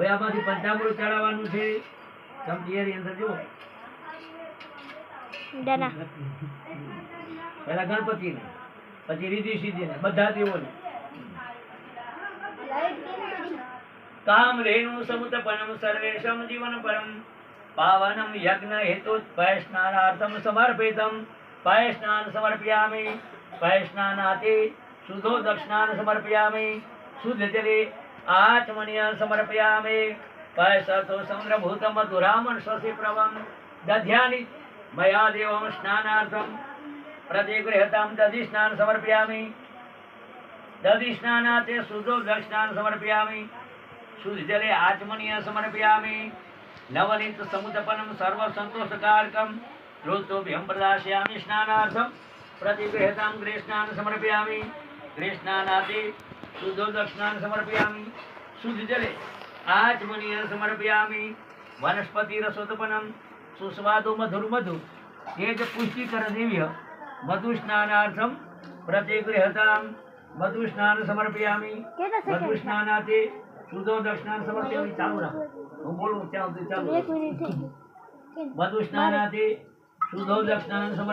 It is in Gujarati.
હવે આમાંથી પંચામૃત ચડાવવાનું છે. ચમચીયારી અંદર જુઓ. ડના. પહેલા ગણપતિને પછી રીધિ સિદ્ધિને બધા દેવોને. કામ રેણુ સમુતપનમ સર્વેશમ જીવન પરમ. પાવનમ યજ્ઞ હેતુ પયસ્નાનાર્થમ સમર્પિતમ. પયસ્નાન સમર્પયામિ. પયસ્નાનાતે શુદ્ધો દક્ષિણાન સમર્પયામિ. શુદ્ધ જલે આચમનીય સમર્પયામિ પય સતો સમદ્રભૂત મધુરામન સ્વસી પ્રવમ દધ્યાનિ મયા દેવમ સ્નાનાર્થમ પ્રતિગૃહતામ દધિ સ્નાન સમર્પયામિ દધિ સ્નાનાતે શુદ્ધો દક્ષિણાન સમર્પયામિ શુદ્ધ જલે આચમનીય સમર્પયામિ નવનીત સમુદપનમ સર્વ સંતોષકારકમ ઋતુભ્યમ પ્રદાસ્યામિ સ્નાનાર્થમ પ્રતિગૃહતામ ગ્રેસ્નાન સમર્પયામિ ગ્રેસ્નાનાદि શુદ્ધો દક્ષિણાન સમર્પયામિ શુદ્ધ જલે આચમનીય સમર્પયામિ વનસ્પતિ રસોદપનમ સુસ્વાદુ મધુર મધુ તેજ પુષ્ટિકર દિવ્ય મધુ સ્નાનાર્થમ પ્રતિગૃહતામ મધુ સ્નાન સમર્પયામિ કેટલા મધુ સેકન્ડ સ્નાનાતે શુદ્ધો દક્ષિણાન સમર્પયામિ ચાલુ રાખો. હું બોલું? ત્યાં સુધી ચાલુ એક રાખો. મિનિટ થઈ મધુ સ્નાનાતે શુદ્ધો દક્ષિણાન સમર્પયામિ